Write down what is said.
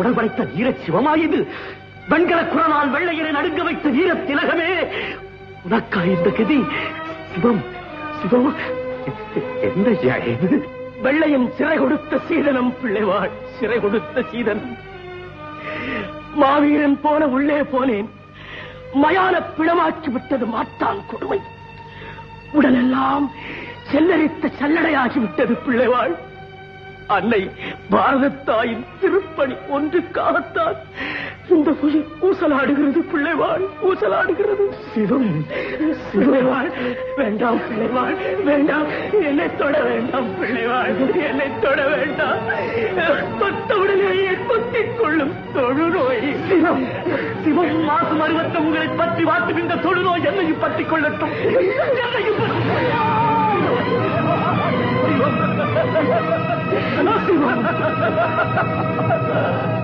உடல் படைத்த வீர சிவமாயது வெண்கல குரலால் வெள்ளையரை நடுங்க வைத்த வீர திலகமே உனக்கா இந்த கதி? சிவம் சிவம். என்ன ஐயா இது வெள்ளையன் சிறை கொடுத்த சீதனம் பிள்ளைவாள் சிறை கொடுத்த சீதனம் மாவீரன் போன உள்ளே போனேன். மயான பிணமாக்கி விட்டது மாட்டான் கொடுமை. உடலெல்லாம் செல்லரித்த சல்லடையாகிவிட்டது பிள்ளைவாள். அன்னை பாரதத்தாயின் திருப்பணி ஒன்றுக்காகத்தான் இந்த உயிர் ஊசலாடுகிறது பிள்ளைவாள் ஊசலாடுகிறது. சிவம் பிள்ளைவாள் வேண்டாம் பிள்ளைவாள் வேண்டாம் என்னை தொட வேண்டாம் பிள்ளைவாள் என்னை தொட வேண்டாம். தொட்டவுடனேயே தொத்திக் கொள்ளும் தொழுநோய். சிவம் சிவம் மாசம் அறுபத்தி உங்களை பற்றி வாட்டும் இந்த தொழுநோய் என்னையும் பற்றிக் கொள்ளட்டும். என்னையும் 哈哈哈哈哈哈。